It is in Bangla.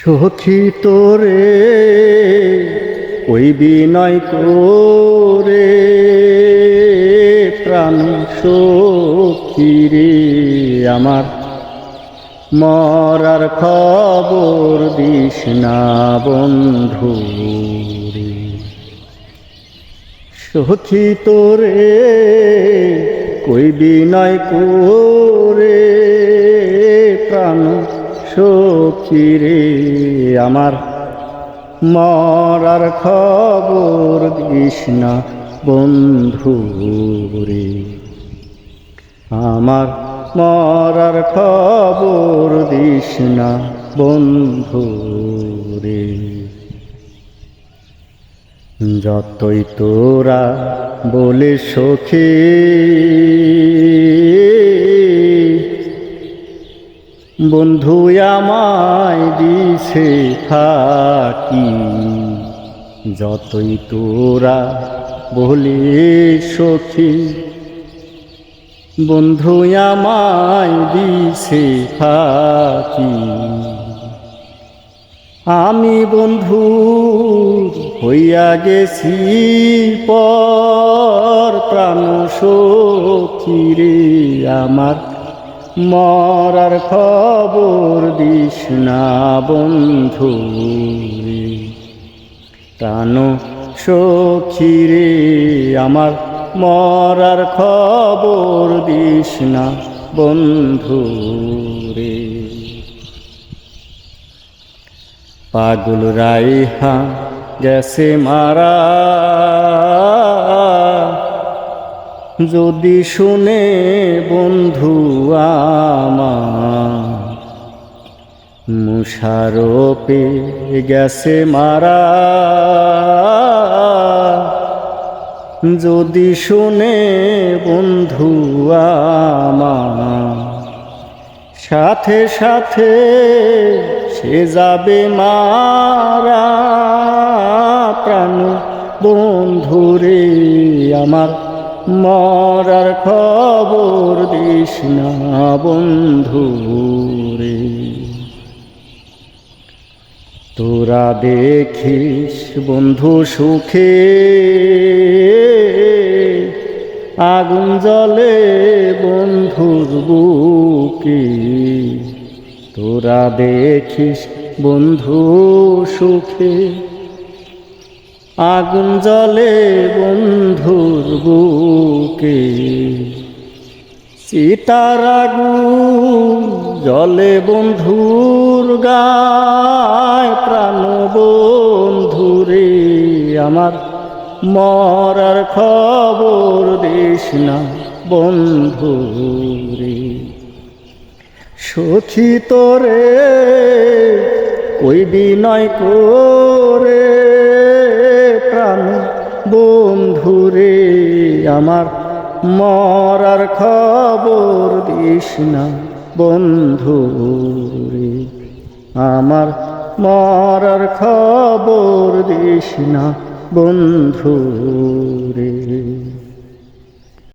সখী তোরে, ওই বিনয় করে প্রাণ সখী রে আমার। মরার খবর দিস না বন্ধু রে। সখী তোরে কই বিনয় করে সখী রে আমার? মরার খবর না বন্ধু রে। আমার মরার খবর না বন্ধু রে। যতই তোরা বলে সখী, বন্ধু আমায় দিছে থাকি, যতই তোরা বলে সখী, বন্ধু আমায় দিছে ফাঁকি আমি বন্ধু হইয়া গেছি পর প্রাণ সখী রে আমার। মরার খবর দিস না বন্ধু। প্রাণ সখী রে আমার মরার খবর দিস না বন্ধু রে। পাগল রাইহা গেছে মারা। যদি শুনে বন্ধু আমার গেছে মারা, যদি শুনে বন্ধু সাথে সাথে সে যাবে মারা, প্রাণ বন্ধুরে আমার। মরার খবর দিস না, বন্ধু রে। তোরা দেখিস বন্ধু সুখে, আগুন জলে বন্ধুর বুকে। তোরা দেখিস বন্ধু সুখে, আগুন জলে বন্ধুর বুকে সীতার আগুন জলে বন্ধুর গায়, প্রাণ বন্ধুরে, আমার মরার খবর দিস না বন্ধু রে সখী তোরে ওই বিনয় করে, প্রাণ বন্ধুরে, আমার মরার খবর দিস না বন্ধু আমার মরার খবর দিস না বন্ধু রে।